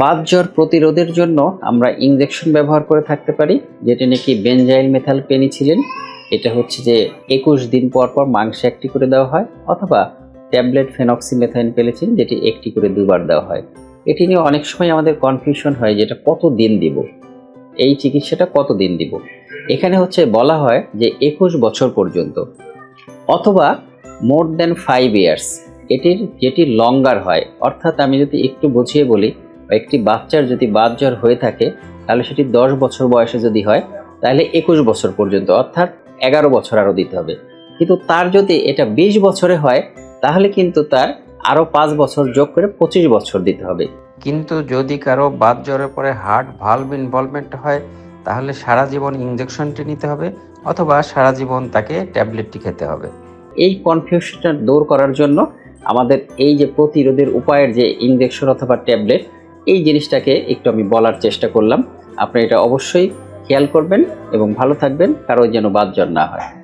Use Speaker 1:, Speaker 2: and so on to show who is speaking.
Speaker 1: বাত জ্বর প্রতিরোধের জন্য আমরা ইঞ্জেকশন ব্যবহার করে থাকতে পারি, যেটি নাকি বেঞ্জাইল মেথাল পেনিছিলেন এটা হচ্ছে যে একুশ দিন পর পর মাংসে একটি করে দেওয়া হয়, অথবা ট্যাবলেট ফেনক্সিমেথাইন পেলেছেন যেটি একটি করে দুবার দেওয়া হয়। এটি নিয়ে অনেক সময় আমাদের কনফিউশন হয় যে এটা কত দিন দিব, এই চিকিৎসাটা কত দিন দিব। এখানে হচ্ছে বলা হয় যে একুশ বছর পর্যন্ত, অথবা মোর দেন ফাইভ ইয়ার্স এটির, যেটি লঙ্গার হয়, অর্থাৎ আমি যদি একটু বুঝিয়ে বলি বা একটি বাচ্চার যদি বাত জ্বর হয়ে থাকে তাহলে সেটি দশ বছর বয়সে যদি হয় তাহলে একুশ বছর পর্যন্ত অর্থাৎ এগারো বছর আরও দিতে হবে। কিন্তু তার যদি এটা বিশ বছরে হয় তাহলে কিন্তু তার আরও পাঁচ বছর যোগ করে পঁচিশ বছর দিতে হবে।
Speaker 2: কিন্তু যদি কারও বাত জ্বরের পরে হার্ট ভালভ ইনভলভমেন্ট হয় তাহলে সারা জীবন ইঞ্জেকশনটি নিতে হবে অথবা সারা জীবন তাকে ট্যাবলেটটি খেতে হবে।
Speaker 1: এই কনফিউশনটা দূর করার জন্য আমাদের এই যে প্রতিরোধের উপায়ের যে ইঞ্জেকশন অথবা ট্যাবলেট এই জিনিসটাকে একটু আমি বলার চেষ্টা করলাম। আপনি এটা অবশ্যই খেয়াল করবেন এবং ভালো থাকবেন। কারও যেন বাদ জন না হয়।